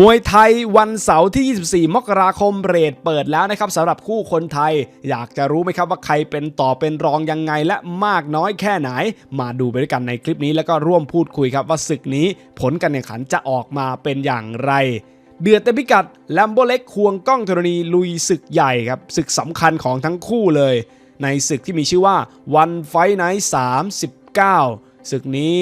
มวยไทยวันเสาร์ที่ 24 มกราคมเรทเปิดแล้วนะครับสำหรับคู่คนไทย อยากจะรู้ไหมครับว่าใครเป็นต่อเป็นรองยังไงและมากน้อยแค่ไหน มาดูไปด้วยกันในคลิปนี้แล้วก็ร่วมพูดคุยครับว่าศึกนี้ผลการแข่งขันจะออกมาเป็นอย่างไร เดือดเต็มพิกัดแลมโบเล็กควงกล้องธรณีลุยศึกใหญ่ครับศึกสำคัญของทั้งคู่เลย ในศึกที่มีชื่อว่าวันไฟไนท์39ศึกนี้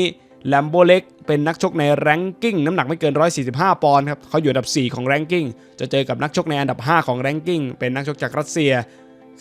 แลมโบเล็กเป็นนักชกในแรงกิ้งน้ำหนักไม่เกิน 145 ปอนด์ครับเขาอยู่อันดับ 4 ของแรงกิ้งจะเจอกับนักชกในอันดับ 5 ของแรงกิ้งเป็นนักชกจากรัสเซีย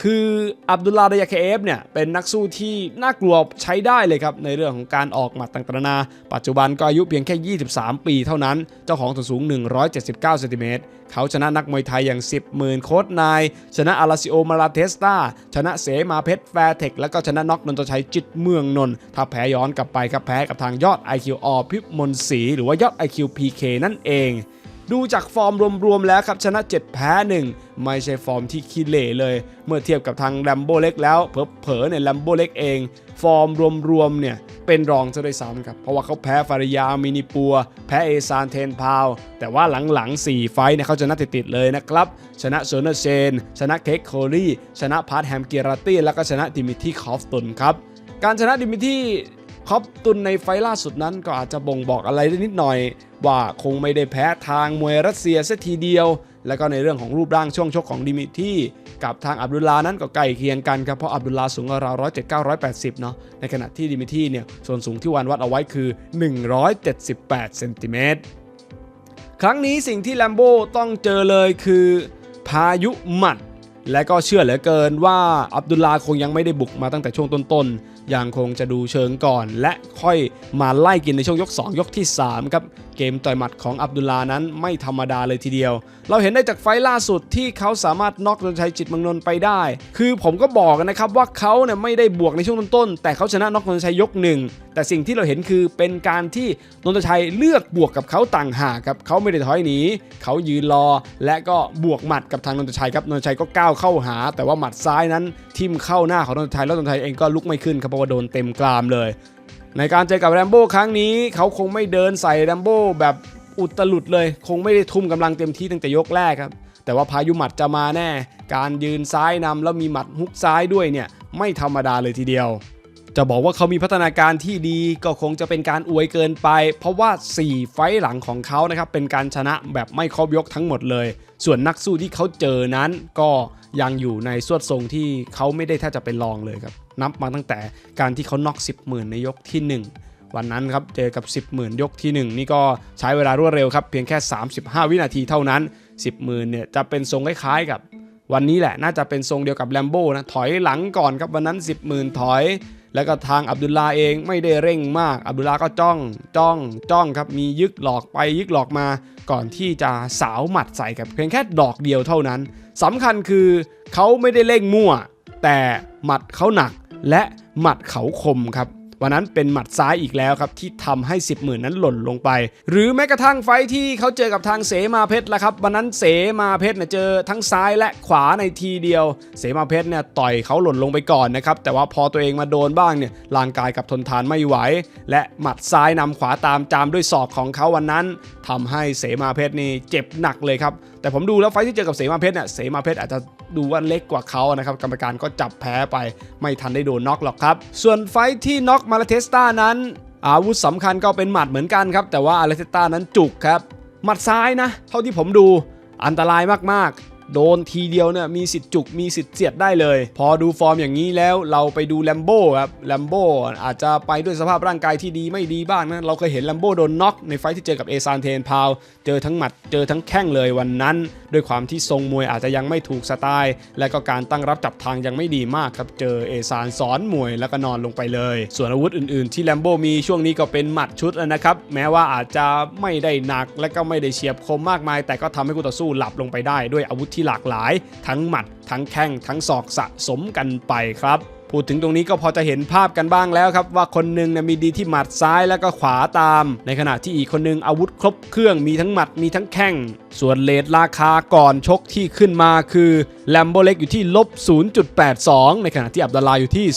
คืออับดุลลาห์ดยาเคเอฟเนี่ยเป็นนักสู้ที่น่ากลัวใช้ได้เลยครับในเรื่องของการออกหมัดต่างๆนา ปัจจุบันก็อายุเพียงแค่ 23 ปีเท่านั้น เจ้าของส่วนสูง 179เซนติเมตรเขาชนะนักมวยไทยอย่าง 10หมื่นโค้ดนาย ชนะอาราซิโอมาราเทสตาชนะเสมาเพชรแฟร์เทค แล้วก็ชนะน็อกนนทชัยจิตเมืองนนท์ถ้าแพ้ย้อนกลับไปครับแพ้กับทางยอด IQ อพิมลศรีหรือว่ายอด IQ PK นั่นเอง ดูจากฟอร์มรวมๆแล้วครับชนะ 7 แพ้ 1 ไม่ใช่ฟอร์มที่ขี้เหร่เลย เมื่อเทียบกับทางแลมโบเล็กแล้วเผลอๆเนี่ยแลมโบเล็กเอง ฟอร์มรวมๆเนี่ยเป็นรองซะด้วยซ้ำครับ เพราะว่าเขาแพ้ฟาริยามินิปัว แพ้เอซานเทนพาว แต่ว่าหลังๆ 4 ไฟเนี่ยเขาชนะติดๆเลยนะครับ ชนะโซเนอร์เชน ชนะเค้กโคลี่ ชนะพาร์ทแฮมเกียรตี้ แล้วก็ชนะดิมิทีคอฟตุนครับ การชนะดิมิทีคอปตุนในไฟล่าสุดนั้นก็อาจจะบ่งบอกอะไรได้นิดหน่อย ว่าคงไม่ได้แพ้ทางมวยรัสเซียสัทีเดียว แล้วก็ในเรื่องของรูปร่างช่วงชกของดิมิที่กับทางอับดุลลานั้นก็ใกล้เคียงกันครับเพราะอับดุลลาสูงราวร้อยเจ็ดเก้าร้อยแปดสิบเนาะในขณะที่ดิมิที่เนี่ยส่วนสูงที่วันวัดเอาไว้คือ 178เซนติเมตรครั้งนี้สิ่งที่แลมโบ้ต้องเจอเลยคือพายุหมัดและก็เชื่อเหลือเกินว่าอับดุลลาคงยังไม่ได้บุกมาตั้งแต่ช่วงต้นๆยังคงจะดูเชิงก่อน และค่อยมาไล่กินในช่วงยก 2 ยกที่ 3 ครับเกมต่อยหมัดของอับดุลลานั้นไม่ธรรมดาเลยทีเดียว เราเห็นได้จากไฟล่าสุดที่เขาสามารถน็อกนนชัยจิตมังนน์ไปได้ คือผมก็บอกนะครับว่าเขาเนี่ยไม่ได้บวกในช่วงต้นๆแต่เขาชนะน็อกนนชัยยกหนึ่งแต่สิ่งที่เราเห็นคือเป็นการที่นนทชัยเลือกบวกกับเขาต่างหากครับเขาไม่ได้ถอยหนีเขายืนรอ และก็บวกหมัดกับทางนนทชัยครับนนทชัยก็ก้าวเข้าหา แต่ว่าหมัดซ้ายนั้นทิ่มเข้าหน้าของนนทชัยแล้วนนทชัยเองก็ลุกไม่ขึ้นครับเพราะว่าโดนเต็มกรามเลย ในการเจอกับแรมโบ้ครั้งนี้เขาคงไม่เดินใส่แรมโบ้แบบอุตลุดเลย คงไม่ได้ทุ่มกำลังเต็มที่ตั้งแต่ยกแรกครับ แต่ว่าพายุหมัดจะมาแน่ การยืนซ้ายนำแล้วมีหมัดฮุกซ้ายด้วยเนี่ยไม่ธรรมดาเลยทีเดียว จะบอกว่าเขามีพัฒนาการที่ดีก็คงจะเป็นการอวยเกินไป เพราะว่า 4 ไฟต์หลังของเขานะครับเป็นการชนะแบบไม่ครบยกทั้งหมดเลย ส่วนนักสู้ที่เขาเจอนั้นก็ยังอยู่ในสวดทรงที่เขาไม่ได้แทบจะเป็นรองเลยครับ นับมาตั้งแต่การที่เขาน็อก 10 0,000 ในยกที่ 1 วันนั้นครับเจอกับ 10 0,000 ยกที่ 1 นี่ก็ใช้เวลารวดเร็วครับเพียงแค่ 35 วินาทีเท่านั้น 10 0,000เนี่ยจะเป็นทรงคล้ายๆกับวันนี้แหละน่าจะเป็นทรงเดียวกับแลมโบ้นะถอยหลังก่อนครับวันนั้น 10 0,000 ถอย แล้วก็ทางอับดุลลาเองไม่ได้เร่งมาก อับดุลลาก็จ้องจ้องจ้องครับมียึกหลอกไปยึกหลอกมา ก่อนที่จะสาวหมัดใส่กับเพียงแค่ดอกเดียวเท่านั้นสำคัญคือเขาไม่ได้เร่งมั่ว แต่หมัดเขาหนัก และหมัดเขาคมครับ วันนั้นเป็นหมัดซ้ายอีกแล้วครับที่ทำให้ 10 0,000 นั้นหล่นลงไป หรือแม้กระทั่งไฟที่เขาเจอกับทางเสมาเพชรละครับวันนั้นเสมาเพชรเนี่ยเจอทั้งซ้ายและขวาในทีเดียว เสมาเพชรเนี่ยต่อยเขาหล่นลงไปก่อนนะครับแต่ว่าพอตัวเองมาโดนบ้างเนี่ยร่างกายกับทนทานไม่ไหว และหมัดซ้ายนำขวาตามจามด้วยศอกของเขาวันนั้นทำให้เสมาเพชรนี่เจ็บหนักเลยครับแต่ผมดูแล้วไฟที่เจอกับเสมาเพชรเนี่ยเสมาเพชรอาจจะดูว่าเล็กกว่าเขานะครับกรรมการก็จับแพ้ไปไม่ทันได้โดนน็อกหรอกครับส่วนไฟท์ที่น็อกมาลาเทสตานั้น อาวุธสำคัญก็เป็นหมัดเหมือนกันครับ แต่ว่าอาราเทสตานั้นจุกครับ หมัดซ้ายนะ เท่าที่ผมดูอันตรายมากๆ โดนทีเดียวเนี่ยมีสิทธิ์จุกมีสิทธิ์เสียดได้เลย พอดูฟอร์มอย่างนี้แล้วเราไปดูแลมโบ้ครับแลมโบ้อาจจะไปด้วยสภาพร่างกายที่ดีไม่ดีบ้างนะเราเคยเห็นแลมโบ้โดนน็อกในไฟท์ที่เจอกับเอซานเทนพาว เจอทั้งหมัดเจอทั้งแข้งเลยวันนั้น ด้วยความที่ทรงมวยอาจจะยังไม่ถูกสไตล์ และก็การตั้งรับจับทางยังไม่ดีมากครับเจอเอซานสอนมวยแล้วก็นอนลงไปเลย ส่วนอาวุธอื่นๆ ที่แลมโบมีช่วงนี้ก็เป็นหมัดชุดนะครับแม้ว่าอาจจะไม่ได้หนักและก็ไม่ได้เฉียบคมมากมาย แต่ก็ทำให้คู่ต่อสู้หลับลงไปได้ด้วยอาวุธที่หลากหลาย ทั้งหมัด ทั้งแข้งทั้งศอกสะสมกันไปครับ พูดถึงตรงนี้ก็พอจะเห็นภาพกันบ้างแล้วครับ ว่าคนหนึ่งเนี่ยมีดีที่หมัดซ้ายแล้วก็ขวาตาม ในขณะที่อีกคนหนึงอาวุธครบเครื่องมีทั้งหมัดมีทั้งแข้งส่วนเลทราคาก่อนชกที่ขึ้นมาคือแลมโบเล็กอยู่ที่ลบ 0.82 ในขณะที่อับดาลาอยู่ที่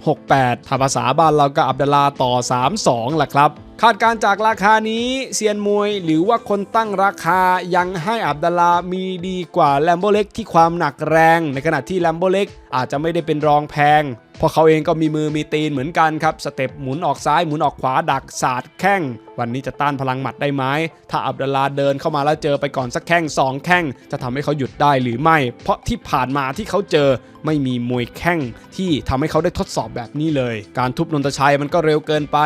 0.68 ถ้าภาษาบ้านเราก็อับดาลาต่อ 32ล่ะครับ คาดการจากราคานี้เซียนมวยหรือว่าคนตั้งราคายังให้อับดัลลามีดีกว่าแลมโบเล็กที่ความหนักแรง ในขณะที่แลมโบเล็กอาจจะไม่ได้เป็นรองแพง เพราะเขาเองก็มีมือมีตีนเหมือนกันครับ สเต็ปหมุนออกซ้ายหมุนออกขวาดักสาดแข้ง วันนี้จะต้านพลังหมัดได้ไหมถ้าอับดัลลาเดินเข้ามาแล้วเจอไปก่อนสักแข้งสองแข้งจะทำให้เขาหยุดได้หรือไม่ เพราะที่ผ่านมาที่เขาเจอไม่มีมวยแข้งที่ทำให้เขาได้ทดสอบแบบนี้เลย การทุบนนทชัยมันก็เร็วเกินไป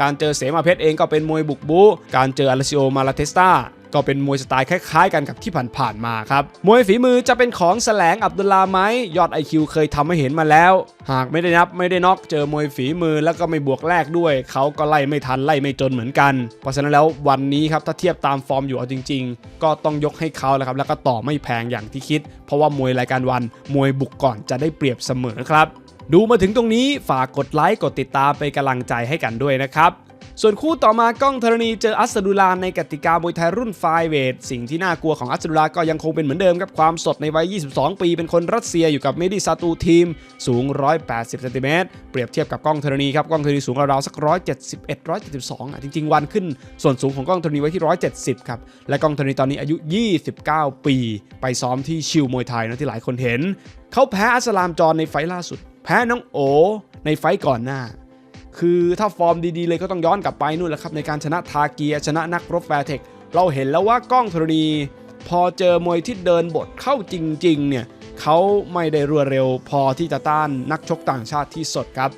การเจอเสมาเพชรเองก็เป็นมวยบุกบูการเจออาราซิโอมาลาเทสตา ก็เป็นมวยสไตล์คล้ายๆกันกับที่ผ่านๆมาครับ มวยฝีมือจะเป็นของแสลงอับดุลลาไหมยอด IQ เคยทำให้เห็นมาแล้ว หากไม่ได้นับไม่ได้น็อกเจอมวยฝีมือแล้วก็ไม่บวกแรกด้วย เขาก็ไล่ไม่ทันไล่ไม่จนเหมือนกัน เพราะฉะนั้นแล้ววันนี้ครับถ้าเทียบตามฟอร์มอยู่เอาจริง ๆ ก็ต้องยกให้เขาแล้วครับแล้วก็ต่อไม่แพงอย่างที่คิด เพราะว่ามวยรายการวันมวยบุกก่อนจะได้เปรียบเสมอครับดูมาถึงตรงนี้ฝากกดไลค์กดติดตามเป็นกำลังใจให้กันด้วยนะครับ ส่วนคู่ต่อมากล้องธรณีเจออัสดุลาในกติกามวยไทยรุ่นไฟเวทสิ่งที่น่ากลัวของอัสดุลาก็ยังคงเป็นเหมือนเดิมครับความสดในวัย 22 ปี เป็นคนรัสเซียอยู่กับเมดิซาตูทีม สูง 180เซนติเมตรเปรียบเทียบกับกล้องธรณีครับกล้องธรณีสูงราวๆสัก 171 172อะจริง ๆ วันขึ้น ส่วนสูงของกล้องธรณีไว้ที่ 170 ครับ และกล้องธรณีตอนนี้อายุ 29 ปี ไปซ้อมที่ชิวมวยไทยนะที่หลายคนเห็น เขาแพ้อัสลามจอนในไฟล่าสุด แพ้น้องโอ ในไฟก่อนหน้า คือถ้าฟอร์มดีๆเลยก็ต้องย้อนกลับไปนู่นแหละครับในการชนะทาเกียชนะนักรบแฟร์เทคเราเห็นแล้วว่ากล้องธรณีพอเจอมวยที่เดินบทเข้าจริงๆเนี่ยเขาไม่ได้รวดเร็วพอที่จะต้านนักชกต่างชาติที่สดครับ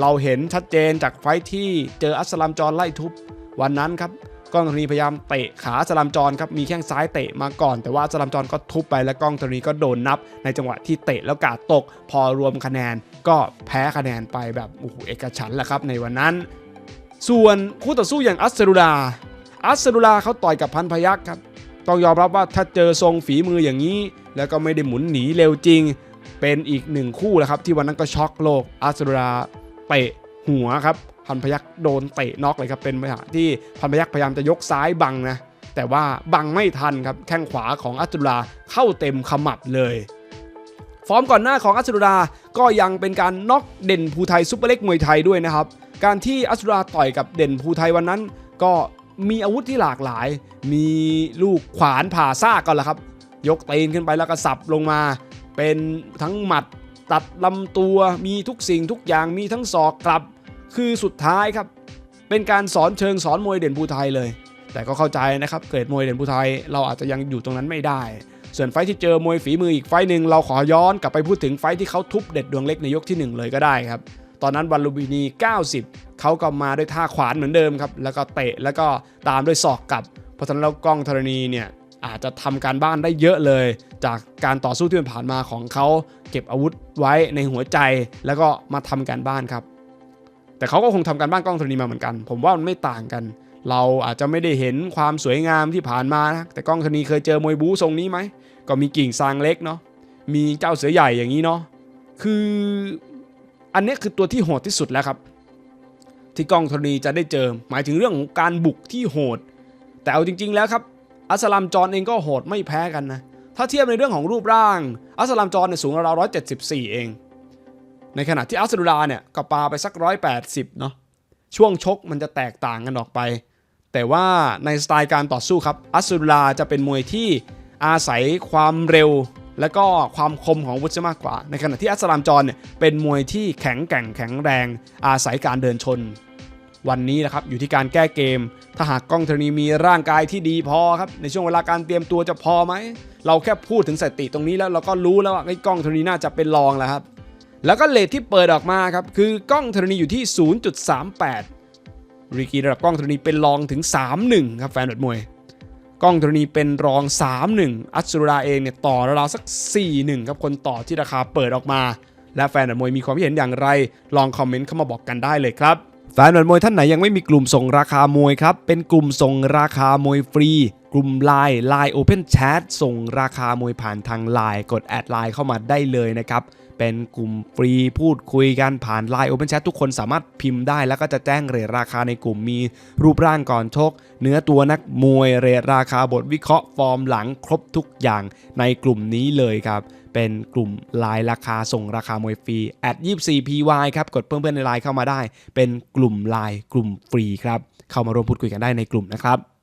เราเห็นชัดเจนจากไฟที่เจออัสลามจอนไล่ทุบวันนั้นครับ กล้องธรณีพยายามเตะขาสลามจอนครับมีแข้งซ้ายเตะมาก่อน แต่ว่าสลามจอนก็ทุบไปแล้วกล้องธรณีก็โดนนับ ในจังหวะที่เตะแล้วกาดตก พอรวมคะแนนก็แพ้คะแนนไปแบบโอ้โหเอกฉันแหละครับในวันนั้น ส่วนคู่ต่อสู้อย่างอัสซรุลาอัสซรุลาเขาต่อยกับพันพยักครับต้องยอมรับว่าถ้าเจอทรงฝีมืออย่างนี้ แล้วก็ไม่ได้หมุนหนีเร็วจริง เป็นอีกหนึ่งคู่แหละครับที่วันนั้นก็ช็อกโลกอัสรุลาเตะหัวครับ พันพยักโดนเตะน็อกเลยครับเป็นปัญหาที่พันพยักพยายามจะยกซ้ายบังนะแต่ว่าบังไม่ทันครับแข้งขวาของอัสรุลาเข้าเต็มขมับเลย ฟอร์มก่อนหน้าของอัสรุลาก็ยังเป็นการน็อกเด่นภูไทยซุปเปอร์เล็กมวยไทยด้วยนะครับการที่อัสรุลาต่อยกับเด่นภูไทยวันนั้น ก็มีอาวุธที่หลากหลาย มีลูกขวานผ่าซากก่อนละครับ ยกเตีนขึ้นไปแล้วก็สับลงมา เป็นทั้งหมัดตัดลำตัวมีทุกสิ่งทุกอย่างมีทั้งศอกกลับ คือสุดท้ายครับ เป็นการสอนเชิงสอนมวยเด่นภูไทยเลย แต่ก็เข้าใจนะครับเกิดมวยเด่นภูไทยเราอาจจะยังอยู่ตรงนั้นไม่ได้ ส่วนไฟที่เจอมวยฝีมืออีกไฟหนึ่งเราขอย้อนกลับไปพูดถึงไฟที่เขาทุบเด็ดดวงเล็กในยกที่หนึ่งเลยก็ได้ครับ ตอนนั้นวันลูบินี 90 เขาก็มาด้วยท่าขวานเหมือนเดิมครับแล้วก็เตะแล้วก็ตามด้วยศอกกลับ เพราะฉะนั้นแล้วกล้องธรณีเนี่ยอาจจะทำการบ้านได้เยอะเลย จากการต่อสู้ที่ผ่านมาของเขาเก็บอาวุธไว้ในหัวใจ แล้วก็มาทำการบ้านครับ แต่เขาก็คงทำการบ้านกล้องธรณีมาเหมือนกัน ผมว่ามันไม่ต่างกัน เราอาจจะไม่ได้เห็นความสวยงามที่ผ่านมานะแต่กล้องธรณีเคยเจอมวยบู๊ทรงนี้ไหมก็มีกิ่งซางเล็กเนาะมีเจ้าเสือใหญ่อย่างนี้เนาะคืออันนี้คือตัวที่โหดที่สุดแล้วครับ ที่กล้องธรณีจะได้เจอ หมายถึงเรื่องของการบุกที่โหด แต่เอาจริง ๆ แล้วครับ อัสลามจอนเองก็โหดไม่แพ้กันนะถ้าเทียบในเรื่องของรูปร่าง อัสลามจอนเนี่ยสูงราวๆ174เอง ในขณะที่อัสดุลาเนี่ยก็ปาไปสัก 180เนาะช่วงชกมันจะแตกต่างกันออกไป แต่ว่าในสไตล์การต่อสู้ครับอัสดุลาจะเป็นมวยที่อาศัยความเร็ว และก็ความคมของวุธซะมากกว่า ในขณะที่อัสลามจอนเนี่ยเป็นมวยที่แข็งแกร่งแข็งแรง อาศัยการเดินชน วันนี้นะครับอยู่ที่การแก้เกม ถ้าหากกล้องธรณีมีร่างกายที่ดีพอครับในช่วงเวลาการเตรียมตัวจะพอไหมเราแค่พูดถึงสถิติตรงนี้แล้วเราก็รู้แล้วว่าไอ้กล้องธรณีน่าจะเป็นรองแล้วครับ แล้วก็เลทที่เปิดออกมาครับ คือกล้องธรณีอยู่ที่ 0.38 รีกีระดับกล้องธรณีเป็นรองถึง 3-1 ครับแฟนบดมวย กล้องธรณีเป็นรอง 3-1 อัจสุราเองเนี่ยต่อราวๆสัก 4-1 ครับคนต่อที่ราคาเปิดออกมา และแฟนบดมวยมีความเห็นอย่างไร ลองคอมเมนต์เข้ามาบอกกันได้เลยครับแฟนบอลมวยท่านไหนยังไม่มีกลุ่มส่งราคามวยครับ เป็นกลุ่มส่งราคามวยฟรี กลุ่ม Line Line Open Chat ส่งราคามวยผ่านทาง Line กดแอดไลน์เข้ามาได้เลยนะครับ เป็นกลุ่มฟรีพูดคุยกันผ่าน Line Open Chat ทุกคนสามารถพิมพ์ได้ แล้วก็จะแจ้งเรทราคาในกลุ่มมีรูปร่างก่อนชก เนื้อตัวนักมวยเรทราคาบทวิเคราะห์ฟอร์มหลังครบทุกอย่างในกลุ่มนี้เลยครับเป็นกลุ่มไลน์ราคาส่งราคามวยฟรี at 24 py ครับ กดเพื่อนๆในไลน์เข้ามาได้ เป็นกลุ่มไลน์กลุ่มฟรีครับ เข้ามาร่วมพูดคุยกันได้ในกลุ่มนะครับ